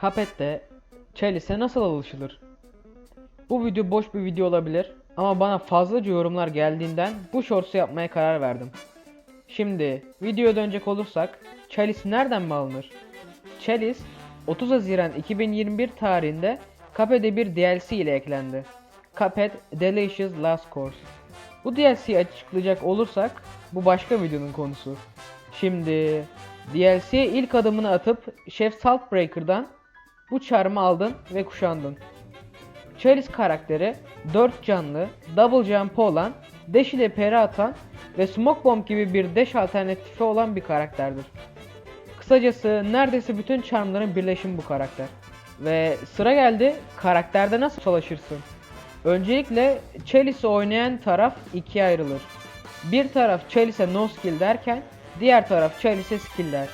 Cuphead'de Chalice'e nasıl alışılır? Bu video boş bir video olabilir ama bana fazlaca yorumlar geldiğinden bu shorts'u yapmaya karar verdim. Şimdi videoya dönecek olursak Chalice nereden mi alınır? Chalice 30 Haziran 2021 tarihinde Cuphead'e bir DLC ile eklendi. Cuphead Delicious Last Course. Bu DLC'yi açıklayacak olursak bu başka videonun konusu. Şimdi DLC'ye ilk adımını atıp Chef Saltbreaker'dan bu çarmı aldın ve kuşandın. Chalice karakteri 4 canlı, double jump olan, dash ile peri atan ve smoke bomb gibi bir dash alternatifi olan bir karakterdir. Kısacası neredeyse bütün charmların birleşimi bu karakter. Ve sıra geldi karakterde nasıl savaşırsın? Öncelikle Chalice'i oynayan taraf ikiye ayrılır. Bir taraf Chalice'e no skill derken diğer taraf Chalice'e skill der.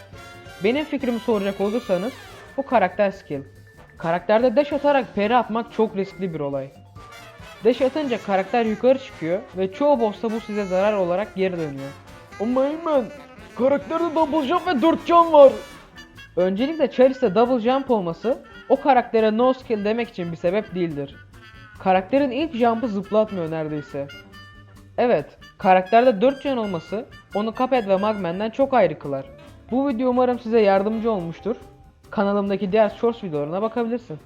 Benim fikrimi soracak olursanız bu karakter skill. Karakterde dash atarak peri atmak çok riskli bir olay. Dash atınca karakter yukarı çıkıyor ve çoğu boss'ta bu size zarar olarak geri dönüyor. Ama Eymen, karakterde double jump ve 4 can var. Öncelikle Chalice'de double jump olması o karaktere no skill demek için bir sebep değildir. Karakterin ilk jump'ı zıplatmıyor neredeyse. Evet, karakterde 4 can olması onu Cuphead ve Magman'den çok ayrı kılar. Bu video umarım size yardımcı olmuştur. Kanalımdaki diğer shorts videolarına bakabilirsin.